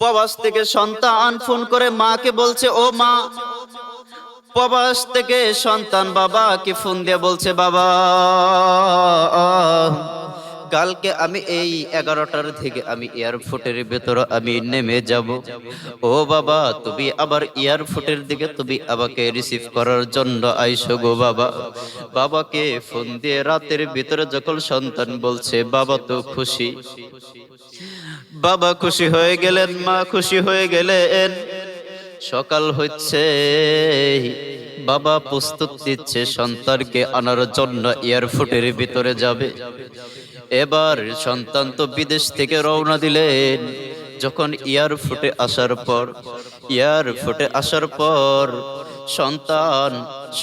প্রবাস থেকে সন্তান ফোন করে মাকে বলছে, ও মা। প্রবাস থেকে সন্তান বাবা বাবাকে ফোন দিয়ে বলছে, বাবা, কালকে আমি এই এগারোটার থেকে আমি এয়ারপোর্টের ভেতর আমি নেমে যাব। ও বাবা, তুমি আবার এয়ারপোর্টের দিকে তুমি আমাকে রিসিভ করার জন্য আইসো গো বাবা। বাবাকে ফোন দিয়ে রাতের ভিতরে যখন সন্তান বলছে, বাবা তো খুশি। বাবা খুশি হয়ে গেলেন, মা খুশি হয়ে গেলেন। সকাল হচ্ছে, বাবা প্রস্তুত দিচ্ছে সন্তানকে আনার জন্য এয়ারপোর্টের ভিতরে যাবে। এবার সন্তান তো বিদেশ থেকে রওনা দিলেন। যখন এয়ারপোর্টে আসার পর, এয়ারপোর্টে আসার পর সন্তান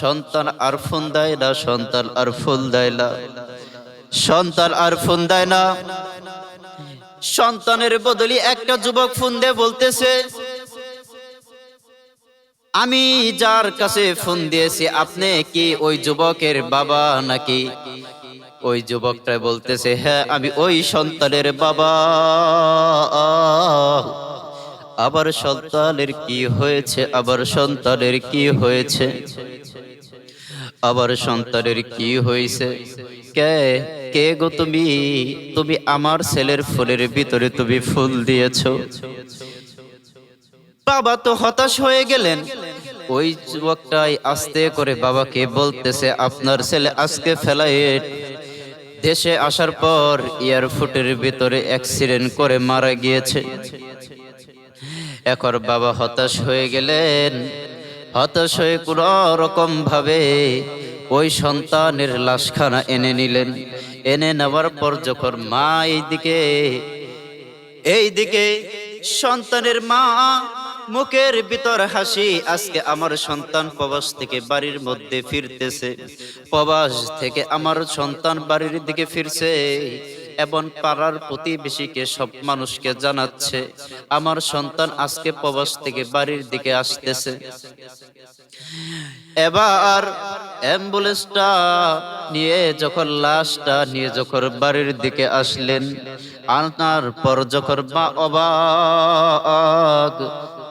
সন্তান আর ফোন দেয় না, সন্তান আর ফুল দেয় না। সন্তান আর ফোন দেয় না। সন্তানের বদলি একটা যুবক ফোন দিয়ে বলতেছে, আমি যার কাছে ফোন দিয়েছি, আপনি কি ওই যুবকের বাবা নাকি? ওই যুবকটা বলতেছে হ্যাঁ আমি ওই সন্তানের বাবা। আবার সন্তানের কি হয়েছে? আবার সন্তানের কি হয়েছে? আবার সন্তানের কি হয়েছে কে কে গো তুমি? তুমি আমার ছেলের ফুলের ভিতরে তুমি ফুল দিয়েছ। বাবা তো হতাশ হয়ে গেলেন। ওই যুবকটাই আস্তে করে বাবাকে বলতেছে, আপনার ছেলে আজকে ফ্লাইট দেশে আসার পর এয়ারপোর্টের ভিতরে অ্যাক্সিডেন্ট করে মারা গিয়েছে। এখন বাবা হতাশ হয়ে গেলেন। হতাশ হয়ে কোন রকম ভাবে ওই সন্তানের লাশখানা এনে নিলেন। এনে নেওয়ার পর যখন মা এইদিকে এইদিকে সন্তানের মা মুখের ভিতর হাসি, আজকে আমার সন্তান প্রবাস থেকে বাড়ির মধ্যে ফিরতেছে। প্রবাস থেকে আমার সন্তান বাড়ির দিকে ফিরছে। এবং পাড়ার প্রতিবেশীকে সব মানুষকে জানাচ্ছে, আমার সন্তান আজকে প্রবাস থেকে বাড়ির দিকে আসতেছে। এবার অ্যাম্বুলেন্সটা নিয়ে যখন লাশটা নিয়ে যখন বাড়ির দিকে আসলেন আনার পর যখন মা অবাক,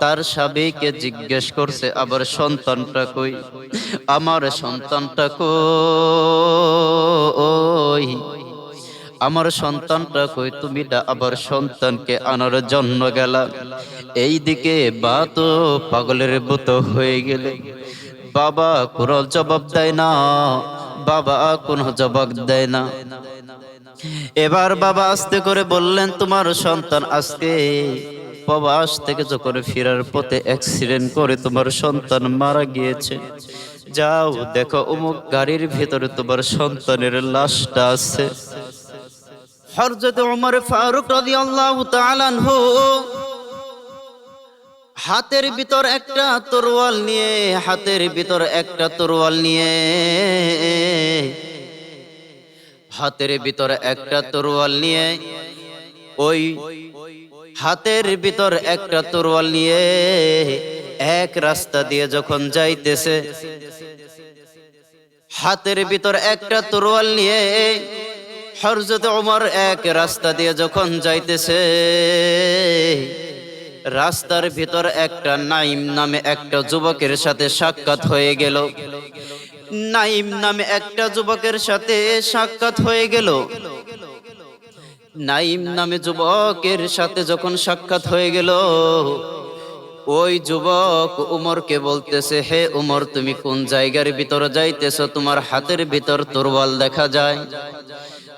তার স্বামীকে জিজ্ঞেস করছে আবার সন্তানটা কই? আমার সন্তানটা কই? আমার সন্তানটা কই তুমি আবার সন্তানকে আনার জন্য গেলা। এই দিকে বা তো পাগলের মতো হয়ে গেলে। বাবা কোনো জবাব দেয় না, বাবা কোনো জবাব দেয় না। এবার বাবা আস্তে করে বললেন, তোমার সন্তান আজকে প্রবাস থেকে যখন ফেরার পথে অ্যাক্সিডেন্ট করে, তোমার সন্তান মারা গিয়েছে। যাও, দেখো, অমুক গাড়ির ভিতরে তোমার সন্তানের লাশটা আছে। হরজত ওমর ফারুক রাদিয়াল্লাহু তাআলা আনহু হাতের ভিতর একটা তরোয়াল নিয়ে, হাতের ভিতর একটা তরোয়াল নিয়ে, হাতের ভিতর একটা তরোয়াল নিয়ে, ওই হাতের ভিতর একটা তরোয়াল নিয়ে এক রাস্তা দিয়ে যখন যাইতেছে, হাতের ভিতর একটা তরোয়াল নিয়ে হরজত ওমর এক রাস্তা দিয়ে যখন যাইতেছে, রাস্তার ভিতর একটা নাইম নামে একটা যুবকের সাথে সাক্ষাৎ হয়ে গেল। নাইম নামে একটা যুবকের সাথে সাক্ষাৎ হয়ে গেল। নাইম নামে যুবকের সাথে যখন সাক্ষাৎ হয়ে গেল, ওই যুবক উমরকে বলতেছে, হে উমর, তুমি কোন জায়গার ভিতরে যাইতেছ? তোমার হাতের ভিতর তরওয়াল দেখা যায়।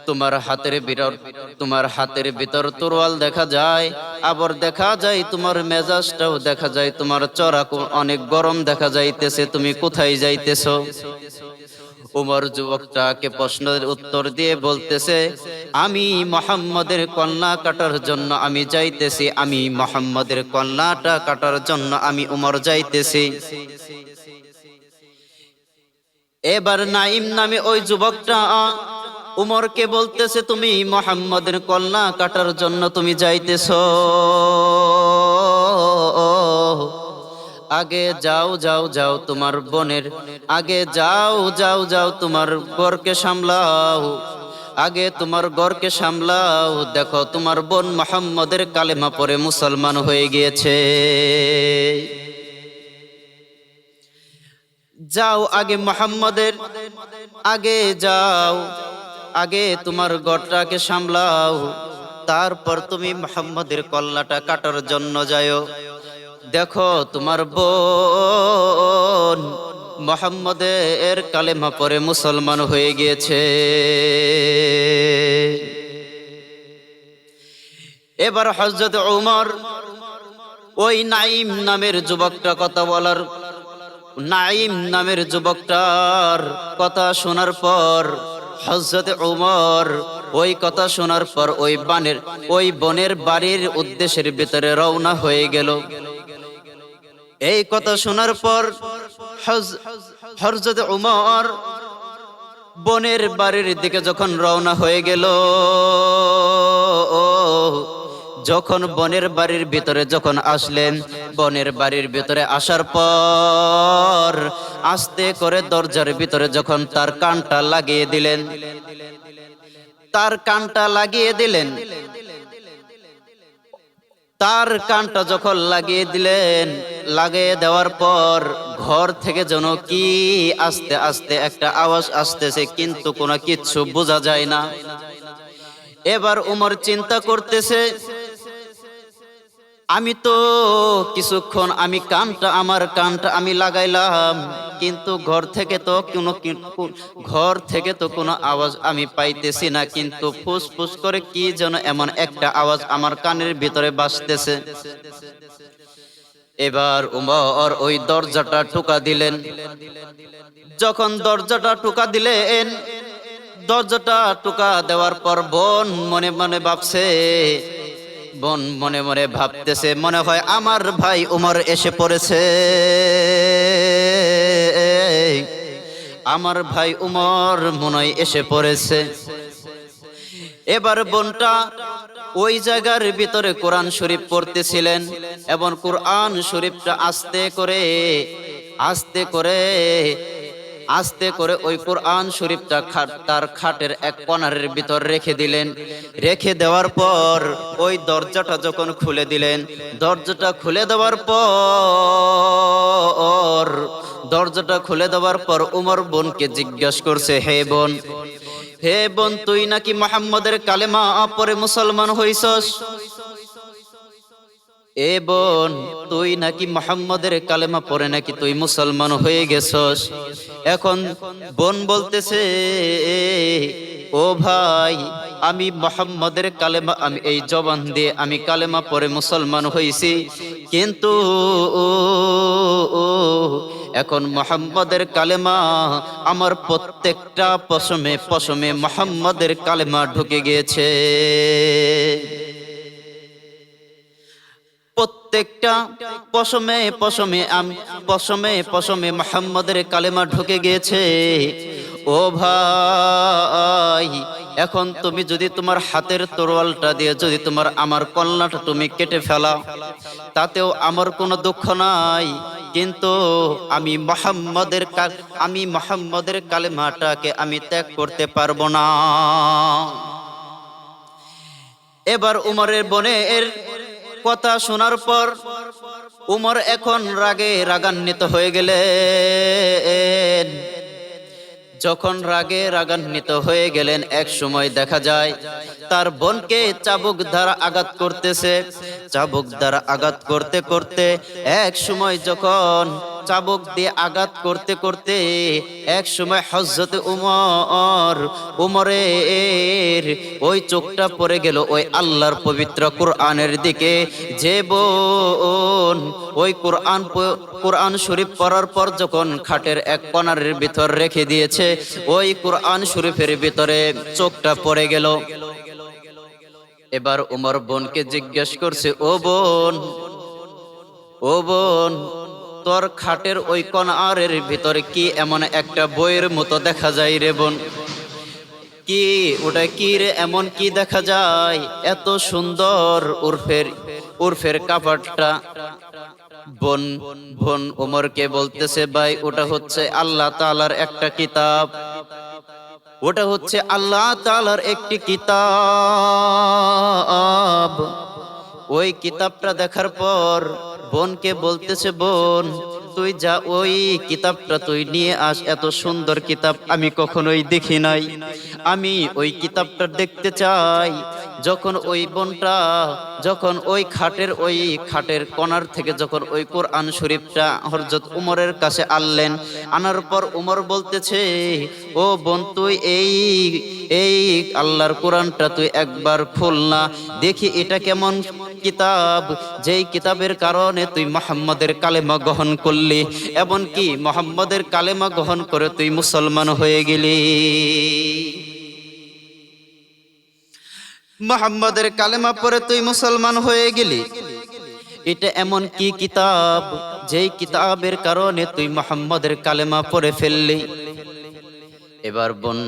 তোমার হাতের ভিতর তোমার হাতের ভিতর তরোয়াল দেখা যায়, আবার দেখা যায়, তোমার মেজাজটাও দেখা যায়, তোমার চড়া অনেক গরম দেখা যাইতেছে, তুমি কোথায় যাইতেছ? উমর যুবকটাকে প্রশ্নের উত্তর দিয়ে বলতেছে, আমি মোহাম্মদের কন্যা কাটার জন্য আমি যাইতেছি, আমি মোহাম্মদের কন্যাটা কাটার জন্য আমি উমর যাইতেছি। এবার নাইম নামে ওই যুবকটা উমরকে বলতেছে, তুমি মোহাম্মদের কন্যা কাটার জন্য তুমি যাইতেছ। আগে যাও যাও যাও তোমার বোনের, আগে যাও যাও যাও তোমার বরকে সামলাও। আগে তোমার গড়কে সামলাও। দেখো, তোমার বোন মোহাম্মদের কালেমা পরে মুসলমান হয়ে গিয়েছে। যাও আগে মোহাম্মদের, আগে যাও। আগে তোমার গড়টাকে সামলাও, তারপর তুমি মোহাম্মদের কল্লাটা কাটার জন্য যাও দেখো তোমার বোন মোহাম্মদের কালেমা পরে মুসলমান হয়ে গিয়েছে। এবার হজরত উমর, ওই নাইম নামের যুবকটা কথা বলার নাইম নামের যুবকটার কথা শোনার পর হজরত উমর ওই কথা শোনার পর ওই বানের, ওই বনের বাড়ির উদ্দেশ্যের ভিতরে রওনা হয়ে গেল। এই কথা শোনার পর হজরত উমর বনের বাড়ির দিকে যখন রওনা হয়ে গেল যখন বনের বাড়ির ভিতরে যখন আসলেন, বনের বাড়ির ভিতরে আসার পর আস্তে করে দরজার ভিতরে যখন তার কানটা লাগিয়ে দিলেন, তার কানটা লাগিয়ে দিলেন, তার কানটা যখন লাগিয়ে দিলেন, লাগিয়ে দেওয়ার পর ঘর থেকে যেন কি আস্তে আস্তে একটা আওয়াজ আসতেছে, কিন্তু কোনো কিচ্ছু বোঝা যায় না। এবার উমর চিন্তা করতেছে আমি তো কিছুক্ষণ আমি কানটা, আমার কানটা আমি লাগাইলাম, কিন্তু ঘর থেকে তো কোনো ঘর থেকে তো কোনো আওয়াজ আমি পাইতেছি না, কিন্তু ফুস ফুস করে কি যেন এমন একটা আওয়াজ আমার কানের ভিতরে বাসতেছে এবার উমর ওই দরজাটা ঠুকা দিলেন। যখন দরজাটা ঠুকা দিলেন, দরজাটা টুকা দেওয়ার পর বোন মনে মনে ভাবছে বোন মনে মনে ভাবতেছে, মনে হয় আমার ভাই উমর এসে পড়েছে। আমার ভাই উমর মনে এসে পড়েছে। এবার বোনটা ওই জায়গার ভিতরে কোরআন শরীফ পড়তেছিলেন এবং কোরআন শরীফটা আস্তে করে আস্তে করে আস্তে করে ওই কোরআন শরীফটা খাট, তার খাটের এক কনারের ভিতর রেখে দিলেন। রেখে দেওয়ার পর ওই দরজাটা যখন খুলে দিলেন, দরজাটা খুলে দেওয়ার পর, দরজাটা খুলে দেওয়ার পর উমর বোনকে জিজ্ঞাসা করছে, হে বোন হে বোন, তুই নাকি মোহাম্মদের কালেমা পরে মুসলমান হইছস? এ বোন, তুই নাকি মোহাম্মদের কালেমা পরে নাকি তুই মুসলমান হয়ে গেছস? এখন বোন বলতেছে, ও ভাই, আমি মোহাম্মদের কালেমা, আমি এই জবান দিয়ে আমি কালেমা পরে মুসলমান হয়েছি কিন্তু এখন মোহাম্মদের কালেমা আমার প্রত্যেকটা পশমে পশমে মোহাম্মদের কালেমা ঢুকে গিয়েছে। প্রত্যেকটা পশমে পশমে আমি, পশমে পশমে মোহাম্মদের কালেমা ঢুকে গিয়েছে। ও ভাই, এখন তুমি যদি তোমার হাতের তরোয়ালটা দিয়ে যদি তোমার আমার কল্লাটা তুমি কেটে ফেলা, তাতেও আমার কোনো দুঃখ নাই। কিন্তু আমি মোহাম্মদের আমি মোহাম্মদের কালেমাটাকে আমি ত্যাগ করতে পারব না। এবার উমরের বনের কথা শোনার পর উমর এখন রাগে রাগান্বিত হয়ে গেলেন। যখন রাগে রাগান্বিত হয়ে গেলেন, এক সময় দেখা যায় তার বোনকে চাবুক দ্বারা আঘাত করতেছে। চাবুক দ্বারা আঘাত করতে করতে এক সময় যখন চাবুক দিয়ে আঘাত করতে করতে এক সময় হজরত উমর, উমরের ওই চোখটা পড়ে গেল, ওই আল্লাহর পবিত্র কোরআনের দিকে। যে বোন ওই কোরআন কোরআন শরীফ পড়ার পর যখন খাটের এক কনারের ভিতর রেখে দিয়েছে, ওই কোরআন শরীফের ভিতরে চোখটা পড়ে গেল। এবার উমর বোনকে জিজ্ঞেস করছে, ও বোন ও বোন তোর খাটের ওই কনারের ভিতরে কি এমন একটা বইয়ের মতো দেখা যায় রে বোন? কি, ওটা কি রে, এমন কি দেখা যায়? এত সুন্দর উর্ফের উর্ফের কাপড়টা। বোন বোন উমরকে বলতেছে, ভাই, ওটা হচ্ছে আল্লাহ তালার একটা কিতাব। ওটা হচ্ছে আল্লাহ তাআলার একটি কিতাব। ওই কিতাবটা দেখার পর বোনকে বলতেছে, বোন, তুই যা ওই কিতাবটা তুই নিয়ে আস, এত সুন্দর কিতাব আমি কখনোই দেখি নাই। আমি ওই কিতাবটা দেখতে চাই। যখন ওই বোনটা, যখন ওই খাটের ওই খাটের কোণার থেকে যখন ওই কোরআন শরীফটা হরজত উমরের কাছে আনলেন, আনার পর উমর বলতেছে, ও বোন, তুই এই এই আল্লাহর কোরআনটা তুই একবার খুল না। দেখি এটা কেমন কিতাব, যেই কিতাবের কারণে তুই মোহাম্মদের কালেমা গ্রহণ করলি, এমনকি মোহাম্মদের কালেমা গ্রহণ করে তুই মুসলমান হয়ে গেলি। মোহাম্মদের কালেমা পরে তুই মুসলমান হয়ে গেলি। এটা এমন কি কিতাব, যেই কিতাবের কারণে তুই মোহাম্মদের কালেমা পড়ে ফেললি? এবার বোন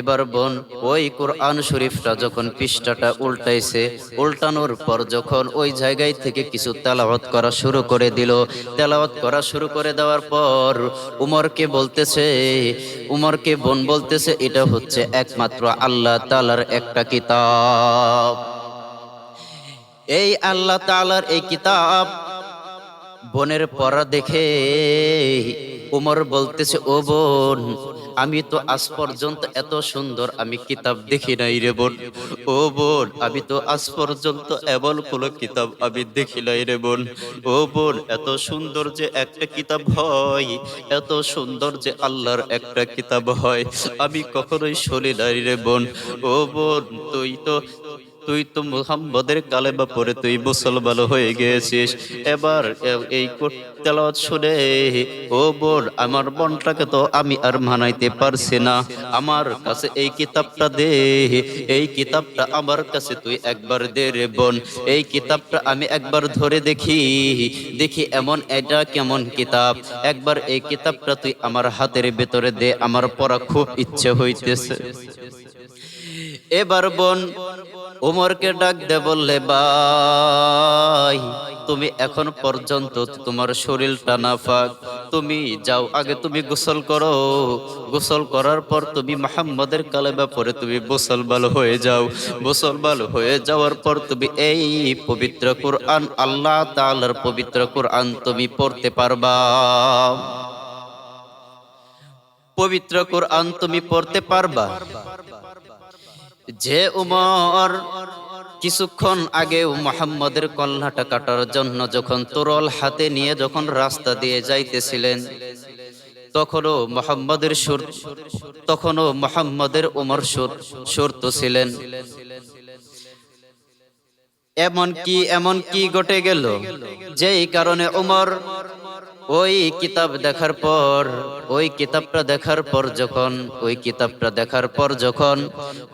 এবার বোন, ওই কোরআন শরীফটা যখন পৃষ্ঠাটা উল্টাইছে, উল্টানোর পর যখন ওই জায়গায় থেকে কিছু তেলাওয়াত করা শুরু করে দিল, তেলাওয়াত করা শুরু করে দেওয়ার পর উমরকে বলতেছে, উমরকে বোন বলতেছে, এটা হচ্ছে একমাত্র আল্লাহ তালার একটা কিতাব। এই আল্লাহ তালার এই কিতাব বোনের পড়া দেখে উমর বলতেছে, ও বোন, আমি তো আজ পর্যন্ত এত সুন্দর আমি কিতাব দেখি নাই রে বোন। ও বোন, আমি তো আজ পর্যন্ত এমন কোনো কিতাব আমি দেখি নাই রে বোন। ও বোন, এত সুন্দর যে একটা কিতাব হয়, এত সুন্দর যে আল্লাহর একটা কিতাব হয়, আমি কখনোই শুনি নাই রে বোন। ও বোন, তুই তো তুই তো মুহাম্মদের কালেমা পরে তুই মুসলমান হয়ে গিয়েছিস। এবার এই তেলাওয়াত শুনে, ও বোন, আমার মনটাকে তো আমি আর মানাইতে পারছি না। আমার কাছে এই কিতাবটা দে, এই কিতাবটা আমার কাছে তুই একবার দে রে বোন। এই কিতাবটা আমি একবার ধরে দেখি দেখি এমন এটা কেমন কিতাব। একবার এই কিতাবটা তুই আমার হাতের ভেতরে দে, আমার পড়া খুব ইচ্ছে হইতেছে। এবার বোন উমরকে ডাক দে বললে, ভাই, তুমি এখন পর্যন্ত তোমার শরীরটা নাফাক। তুমি যাও, আগে তুমি গোসল করো। গোসল করার পর তুমি মোহাম্মদের কালেমা পরে তুমি মুসলমান হয়ে যাও। মুসলমান হয়ে যাওয়ার পর তুমি এই পবিত্র কোরআন, আল্লাহ তাআলার পবিত্র কোরআন তুমি পড়তে পারবা। পবিত্র কোরআন তুমি পড়তে পারবা? যে উমর কিছুক্ষণ আগেও মোহাম্মদের কল্লাটা কাটার জন্য যখন তোরল হাতে নিয়ে যখন রাস্তা দিয়ে যাইতেছিলেন, তখনও মোহাম্মদের সুর, তখনও মোহাম্মদের উমর সুর, সুরত ছিলেন। এমন কি এমন কি ঘটে গেল, যেই কারণে উমর ওই কিতাব দেখার পর, ওই কিতাবটা দেখার পর যখন, ওই কিতাবটা দেখার পর যখন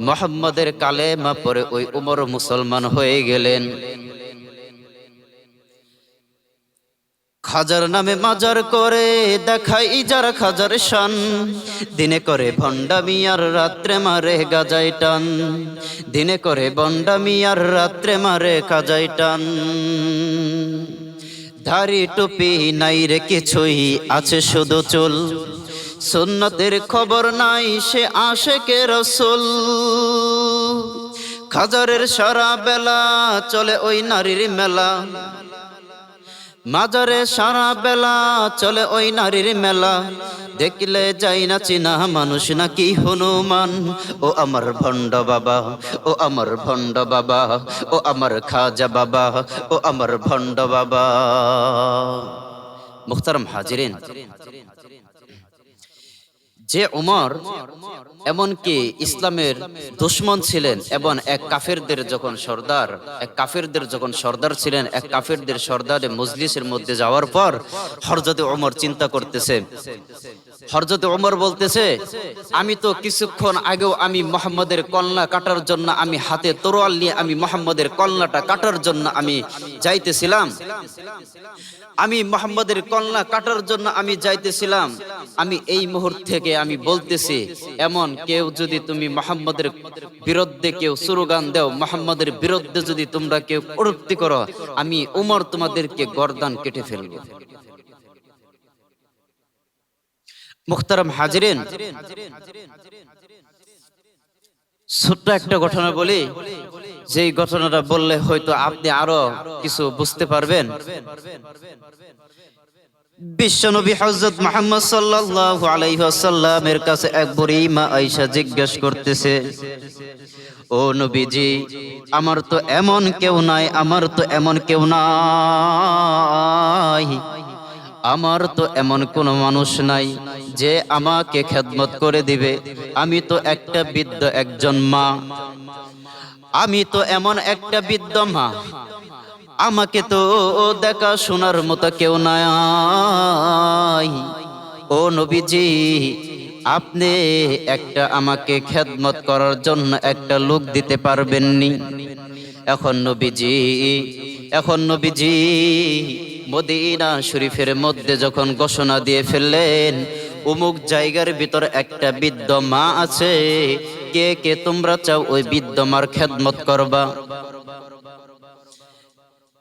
মোহাম্মদের কালেমা পরে ওই উমর মুসলমান হয়ে গেলেন। খাজার নামে মাজার করে দেখাই যারা খাজার শান, দিনে করে ভণ্ডামি আর রাত্রে মারে গাজাই টান, দিনে করে ভণ্ডামি আর রাত্রে মারে কাজাই টান। ধারি টুপি নাই রে কিছুই আছে শুধু চুল। সুন্নতের খবর নাই সে আসে কে রসুল। খাজারের সারা বেলা চলে ওই নারীর মেলা। মাজারে সারা বেলা চলে ওই নারীর মেলা। দেখলে যাই না চিনা মানুষ নাকি হনুমান। ও আমার ভণ্ড বাবা, ও আমার ভণ্ড বাবা, ও আমার খাজা বাবা, ও আমার ভণ্ড বাবা। মুখতারম হাজিরিন যে উমর এমনকি ইসলামের দুশ্মন ছিলেন এবং এক কাফেরদের যখন সর্দার, এক কাফেরদের যখন সর্দার ছিলেন, এক কাফেরদের সর্দারে মজলিসের মধ্যে যাওয়ার পর হরজতে ওমর চিন্তা করতেছে। হরজতে ওমর বলতেছে, আমি তো কিছুক্ষণ আগেও আমি মোহাম্মদের কল্লা কাটার জন্য আমি হাতে তরোয়াল নিয়ে আমি মোহাম্মদের কল্লাটা কাটার জন্য আমি যাইতেছিলাম। আমি মোহাম্মদের কল্লা কাটার জন্য আমি যাইতেছিলাম। আমি এই মুহূর্ত থেকে আমি বলতেছি, এমন কেউ যদি তুমি মোহাম্মদের বিরুদ্ধে কেউ সুরগান দেও, মোহাম্মদের বিরুদ্ধে যদি তোমরা কেউ প্রযুক্তি করো, আমি উমর তোমাদেরকে গর্দান কেটে ফেলব। মুখতারাম হাজিরেন, ছোট্ট একটা ঘটনা বলি। যেই ঘটনাটা বললে হয়তো আপনি আরও কিছু বুঝতে পারবেন। বিশ্বনবী হযরত মুহাম্মদ সাল্লাল্লাহু আলাইহি ওয়াসাল্লামের কাছে এক বুড়ি মা আয়েশা জিজ্ঞেস করতেছে, ও নবীজি, আমার তো এমন কেউ নাই, আমার তো এমন কেউ নাই। আমার তো এমন কোনো মানুষ নাই যে আমাকে খেদমত করে দিবে। আমি তো একটা বৃদ্ধ একজন মা আমি তো এমন একটা বৃদ্ধ মা আমাকে তো দেখা শোনার মতো কেউ নাই। ও নবীজি, আপনি একটা আমাকে খেদমত করার জন্য একটা লোক দিতে পারবেননি? এখন নবীজি এখন নবীজি, মদিনা শরীফের মধ্যে যখন ঘোষণা দিয়ে ফেললেন অমুক জায়গার ভিতর একটা বৃদ্ধ মা আছে। কে কে তোমরা চাও ওই বৃদ্ধ মার খেদমত করবা?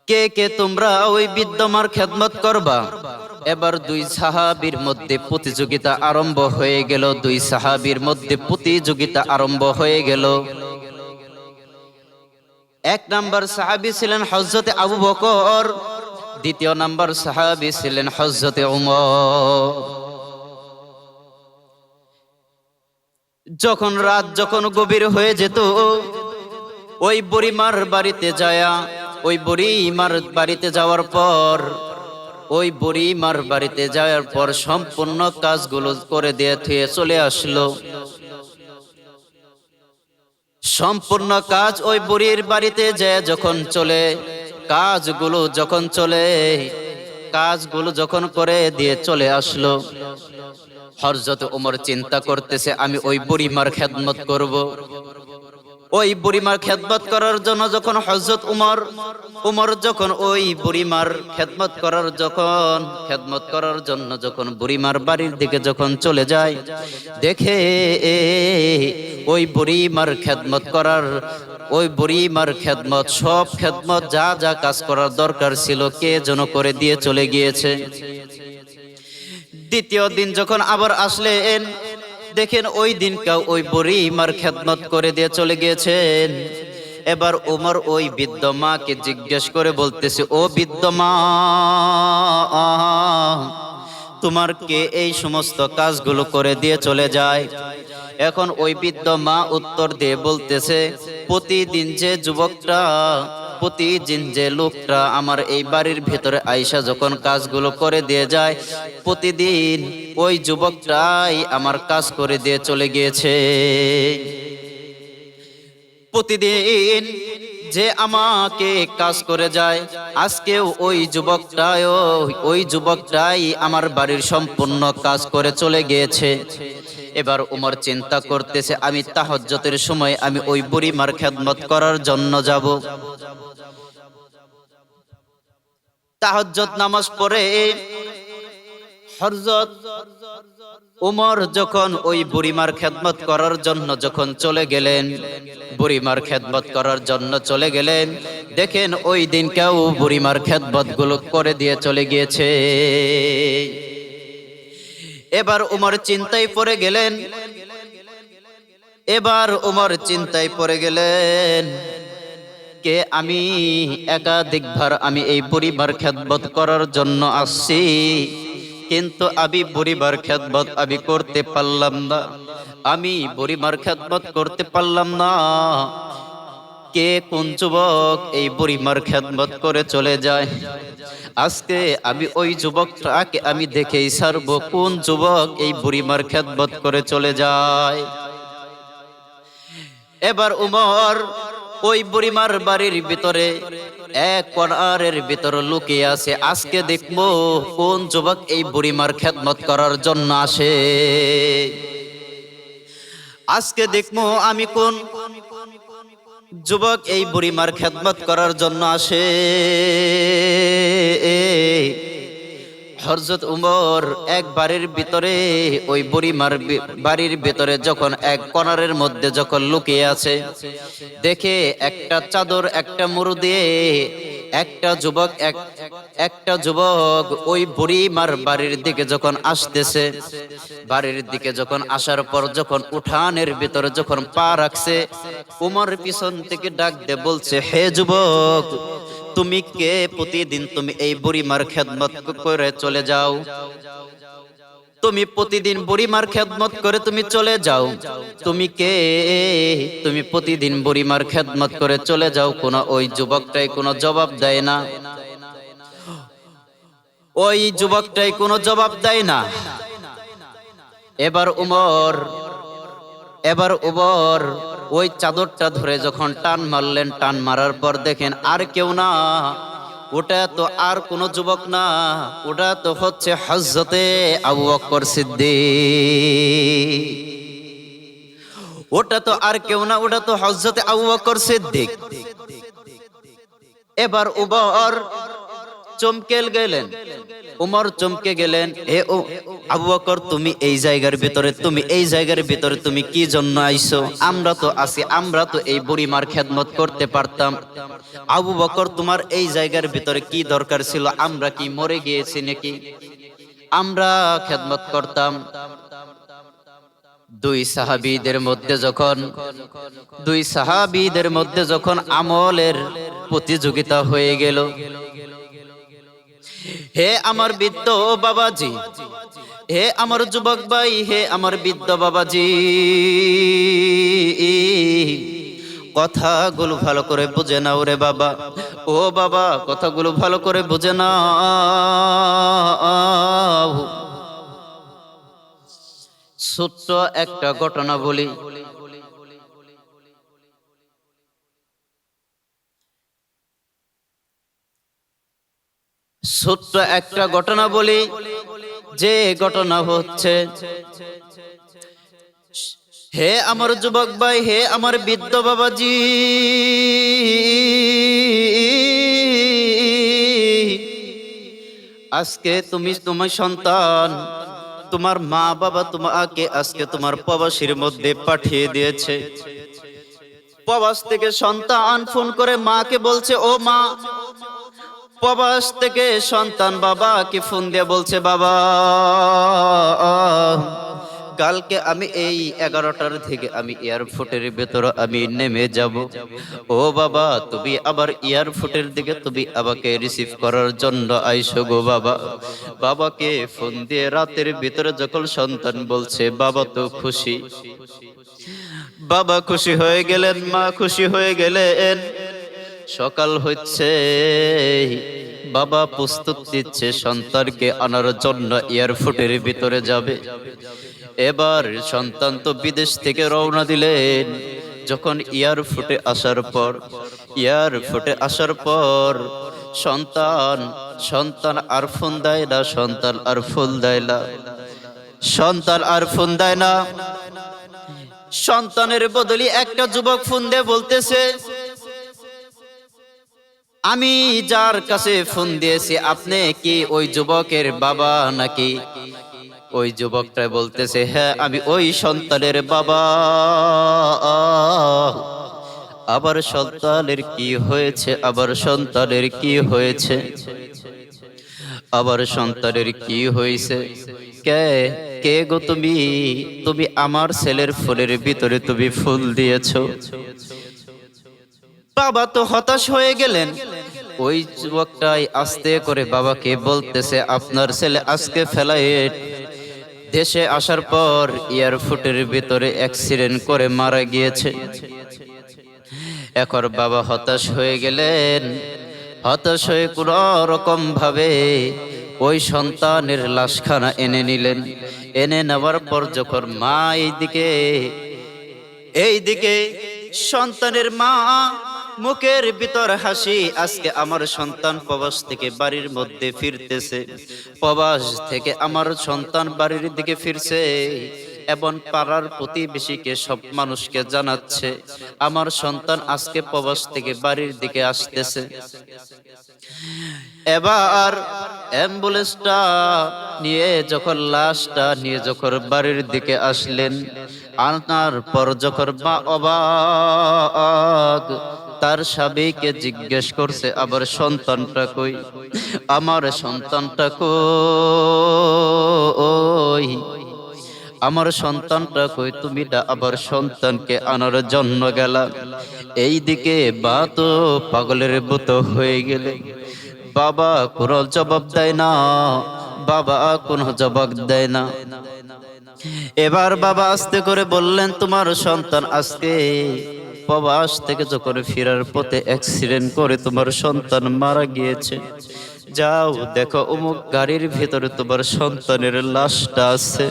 কে কে তোমরা ওই বিদ্যমার খেদমত করবা? এবার দুই সাহাবীর মধ্যে প্রতিযোগিতা আরম্ভ হয়ে গেল, দুই সাহাবীর মধ্যে প্রতিযোগিতা আরম্ভ হয়ে গেল। এক নাম্বার সাহাবী ছিলেন হজরতে আবু বকর, দ্বিতীয় নাম্বার সাহাবী ছিলেন হজরতে উমর। যখন রাত যখন গভীর হয়ে যেত, ওই বুড়িমার বাড়িতে যায়া, ওই বুড়িমার বাড়িতে যাওয়ার পর, ওই বুড়িমার বাড়িতে যাওয়ার পর সম্পূর্ণ কাজগুলো করে দিয়ে থুয়ে চলে আসলো। সম্পূর্ণ কাজ ওই বুড়ির বাড়িতে যে যখন চলে, কাজগুলো যখন চলে, কাজগুলো যখন করে দিয়ে চলে আসলো। হরজত ওমর চিন্তা করতেছে, আমি ওই বুড়িমার খেদমত করব। ওই বুড়িমার খেদমত করার জন্য যখন হজরত উমর উমর যখন ওই বুড়িমার খেদমত করার যখন, খেদমত করার জন্য যখন বুড়িমার বাড়ির দিকে যখন চলে যায়, দেখে ওই বুড়িমার খেদমত করার, ওই বুড়িমার খেদমত, সব খেদমত, যা যা কাজ করার দরকার ছিল, কে যেন করে দিয়ে চলে গিয়েছে দ্বিতীয় দিন যখন আবার আসলেন, দেখেন ওই দিনকাও ওই বুড়িমার খেদমত করে দিয়ে চলে গিয়েছেন। এবার ওমর ওই বৃদ্ধ মাকে জিজ্ঞেস করে বলতেছে, ও বৃদ্ধ মা, তোমার কে এই সমস্ত কাজগুলো করে দিয়ে চলে যায়? এখন ওই বৃদ্ধ মা উত্তর দিয়ে বলতেছে, প্রতিদিন যে যুবকটা প্রতিদিন যে লোকটা আমার এই বাড়ির ভেতরে আইসা যখন কাজগুলো করে দিয়ে যায়, প্রতিদিন ওই যুবকটাই আমার কাজ করে দিয়ে চলে গিয়েছে। প্রতিদিন যে আমাকে কাজ করে যায়, আজকেও ওই যুবকটাই ওই যুবকটাই আমার বাড়ির সম্পূর্ণ কাজ করে চলে গিয়েছে। এবার উমর চিন্তা করতেছে, আমি তাহজ্জতের সময় আমি ওই বুড়ি মার খেদমত করার জন্য যাব। তাহজ্জত নামাজ পড়ে। হরজত উমর যখন ওই বুড়িমার খেদমত করার জন্য যখন চলে গেলেন, বুড়িমার খেদমত করার জন্য চলে গেলেন, দেখেন ওই দিন কেউ বুড়িমার খেদমতগুলো করে দিয়ে চলে গিয়েছে। এবার উমর চিন্তায় পড়ে গেলেন। এবার উমর চিন্তায় পড়ে গেলেন। কে আমি? একাধিকবার আমি এই পরিবার খেদমত করার জন্য আসছি। কিন্তু আমি পরিবার খেদমত আমি করতে পারলাম না। আমি পরিবার খেদমত করতে পারলাম না। কে কোন যুবক এই বুড়িমার খেদমত করে চলে যায়? আজকে আমি ওই যুবকটাকে আমি দেখেই সারবো কোন যুবক এই বুড়িমার খেদমত করে চলে যায়। এবার উমর ওই বুড়িমার বাড়ির ভিতরে এক কনারের ভিতর লুকিয়ে আছে। আজকে দেখব কোন যুবক এই বুড়িমার খেদমত করার জন্য আসে। আজকে দেখব আমি কোন যুবক এই বুড়িমার খেদমত করার জন্য আসে। হরজত উমর এক বাড়ির ভিতরে, ওই বুড়িমার বাড়ির ভিতরে যখন এক কনারের মধ্যে যখন লুকিয়ে আছে, দেখে একটা চাদর, একটা মুরু দিয়ে একটা যুবক, এক, একটা যুবক ওই বুড়িমার বাড়ির দিকে যখন আসতেছে, বাড়ির দিকে যখন আসার পর যখন উঠানের ভিতরে যখন পা রাখছে, উমর পিছন থেকে ডাক দে বলছে, হে যুবক তুমি কে? প্রতিদিন তুমি এই বুড়িমার খেদমত করে চলে যাও। তুমি প্রতিদিন বুড়িমার খেদমত করে তুমি চলে যাও। তুমি কে? তুমি প্রতিদিন বুড়িমার খেদমত করে চলে যাও। কোন ওই যুবকটাই কোনো জবাব দেয় না। ওই যুবকটাই কোনো জবাব দেয় না। এবার উমর এবার উমর ওই চাদরটা ধরে যখন টান মারলেন, টান মারার পর দেখেন আর কেউ না। ওটা তো আর কোনো যুবক না, ওটা তো হচ্ছে হজরতে আবু বকর সিদ্দিক। ওটা তো আর কেউ না, ওটা তো হজরতে আবু বকর সিদ্দিক। এবার উমর চমকেল গেলেন। উমর চমকে গেলেন, হে ও, আবু বকর, তুমি এই জায়গার ভিতরে, তুমি এই জায়গার ভিতরে তুমি কি জন্য আইছো? আমরা তো আছি, আমরা তো এই বুড়িমার খেদমত করতে পারতাম। আবু বকর, তোমার এই জায়গার ভিতরে কি দরকার ছিল? আমরা কি মরে গিয়েছি নাকি? আমরা খেদমত করতাম। দুই সাহাবীদের মধ্যে যখন, দুই সাহাবীদের মধ্যে যখন আমলের প্রতিযোগিতা হয়ে গেল হে আমার বৃদ্ধ বাবাজি, হে আমার যুবক ভাই, হে আমার বৃদ্ধ বাবাজি। কথাগুলো ভালো করে বুঝে নাও রে বাবা। ও বাবা, কথাগুলো ভালো করে বুঝে নাও। ছোট্ট একটা ঘটনা বলি। ছোট্ট একটা ঘটনা বলি, যে ঘটনা হচ্ছে, হে আমার যুবক ভাই, হে আমার বৃদ্ধ বাবাজি, আজকে তুমি তোমার সন্তান, তোমার মা বাবা তোমাকে আজকে তোমার প্রবাসীর মধ্যে পাঠিয়ে দিয়েছে। প্রবাস থেকে সন্তান ফোন করে মাকে বলছে, ও মা প্রবাস থেকে সন্তান বাবাকে ফোন দিয়ে বলছে, বাবা, কালকে আমি এই এগারোটার থেকে আমি এয়ারপোর্টের ভেতরে আমি নেমে যাব। ও বাবা, তুমি আবার এয়ারপোর্টের দিকে, তুমি আমাকে রিসিভ করার জন্য আইসো গো বাবা। বাবাকে ফোন দিয়ে রাতের ভিতরে যখন সন্তান বলছে, বাবা তো খুশি। বাবা খুশি হয়ে গেলেন, মা খুশি হয়ে গেলেন। সকাল হচ্ছে বাবা প্রস্তুত দিচ্ছে সন্তানকে আনার জন্য এয়ারপোর্টের ভিতরে যাবে। এবার সন্তান তো বিদেশ থেকে রওনা দিলেন। যখন এয়ারপোর্টে আসার পর, এয়ারপোর্টে আসার পর সন্তান সন্তান আর ফোন দেয় না, সন্তান আর ফুল দেয় না। সন্তান আর ফোন দেয় না। সন্তানের বদলি একটা যুবক ফোন দিয়ে বলতেছে আমি যার কাছে ফোন দিয়েছি, আপনি কি ওই যুবকের বাবা নাকি? ওই যুবকটা বলতেছে হ্যাঁ আমি ওই সন্তানের বাবা। আবার সন্তানের কি হয়েছে? আবার সন্তানের কি হয়েছে? আবার সন্তানের কি হয়েছে? কে কে গো তুমি? তুমি আমার ছেলের ফুলের ভিতরে তুমি ফুল দিয়েছ। বাবা তো হতাশ হয়ে গেলেন। ওই যুবকটাই আস্তে করে বাবাকে বলতেছে, আপনার ছেলে আজকে ফ্লাইট দেশে আসার পর এয়ারপোর্টের ভিতরে অ্যাক্সিডেন্ট করে মারা গিয়েছে। এখন বাবা হতাশ হয়ে গেলেন। হতাশ হয়ে কোন রকম ভাবে ওই সন্তানের লাশখানা এনে নিলেন। এনে নেওয়ার পর যখন মা এইদিকে এইদিকে সন্তানের মা মুখের ভিতর হাসি, আজকে আমার সন্তান প্রবাস থেকে বাড়ির মধ্যে ফিরতেছে। প্রবাস থেকে আমার সন্তান বাড়ির দিকে ফিরছে। এবং পাড়ার প্রতিবেশীকে সব মানুষকে জানাচ্ছে, আমার সন্তান আজকে প্রবাস থেকে বাড়ির দিকে আসতেছে। এবার অ্যাম্বুলেন্সটা নিয়ে যখন লাশটা নিয়ে যখন বাড়ির দিকে আসলেন আনার পর যখন মা অবাক তার স্বামীকে জিজ্ঞেস করছে, আবার সন্তানটা কই? আমার সন্তানটা কই? আমার সন্তানটা কই? তুমি আবার সন্তানকে আনার জন্য গেলা। এই দিকে বা তো পাগলের মতো হয়ে গেলে। বাবা কোনো জবাব দেয় না। বাবা কোনো জবাব দেয় না। এবার বাবা আস্তে করে বললেন, তোমার সন্তান আজকে প্রবাস থেকে যখন ফেরার পথে অ্যাক্সিডেন্ট করে তোমার সন্তান মারা গিয়েছে, যাও, দেখো অমুক গাড়ির ভেতরে তোমার সন্তানের লাশটা আছে।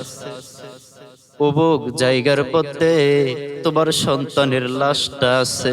অমুক জায়গার পথে তোমার সন্তানের লাশটা আছে।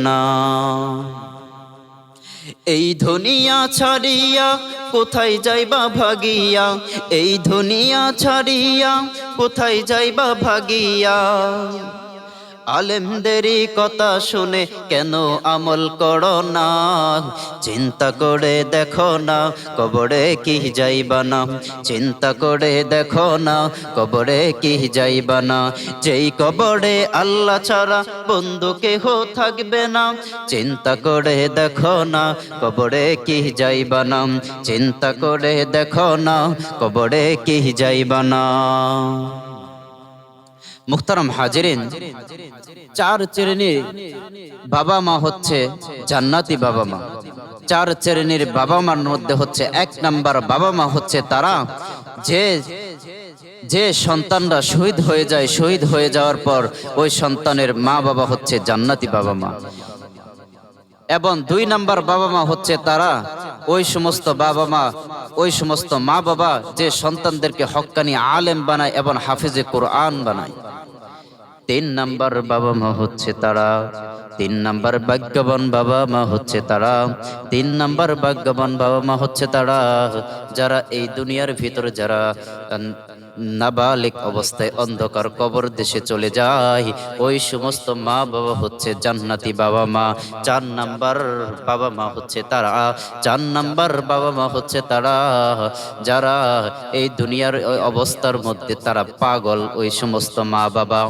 না এই ধনিয়া ছাড়িয়া কোথায় যাইবা ভাগিয়া? এই ধনিয়া ছাড়িয়া কোথায় যাইবা ভাগিয়া? আলেমদেরই কথা শুনে কেন আমল করো না? চিন্তা করে দেখো না, কবরে কি যাইবা না? চিন্তা করে দেখো না, কবরে কি যাইবা না? যেই কবরে আল্লাহ ছাড়া বন্ধু কেহ থাকবে না। চিন্তা করে দেখো না, কবরে কি যাইবা না? চিন্তা করে দেখো না, কবরে কি যাইবা না? মুখতারাম হাজিরিন চার শ্রেণির বাবা মা হচ্ছে জান্নাতি বাবা মা। চার শ্রেণির বাবা মার মধ্যে হচ্ছে এক নাম্বার বাবা মা হচ্ছে তারা। যে যে সন্তানরা শহীদ হয়ে যায়, শহীদ হয়ে যাওয়ার পর ওই সন্তানের মা বাবা হচ্ছে জান্নাতি বাবা মা। এবং দুই নাম্বার বাবা মা হচ্ছে তারা। ওই সমস্ত বাবা মা, ওই সমস্ত মা বাবা যে সন্তানদেরকে হক্কানি আলেম বানায় এবং হাফিজে কোরআন বানায়। তিন নাম্বার বাবা মা হচ্ছে তারা। তিন নাম্বার ভাগ্যবান বাবা মা হচ্ছে তারা। তিন নাম্বার ভাগ্যবান বাবা মা হচ্ছে তারা। যারা এই দুনিয়ার ভিতরে যারা নাবালিক অবস্থায় অন্ধকার কবর দেশে চলে যায়, ওই সমস্ত মা বাবা হচ্ছে জান্নাতি বাবা মা। চার নাম্বার বাবা মা হচ্ছে তারা। চার নাম্বার বাবা মা হচ্ছে তারা। যারা এই দুনিয়ার অবস্থার মধ্যে তারা পাগল ওই সমস্ত মা বাবা।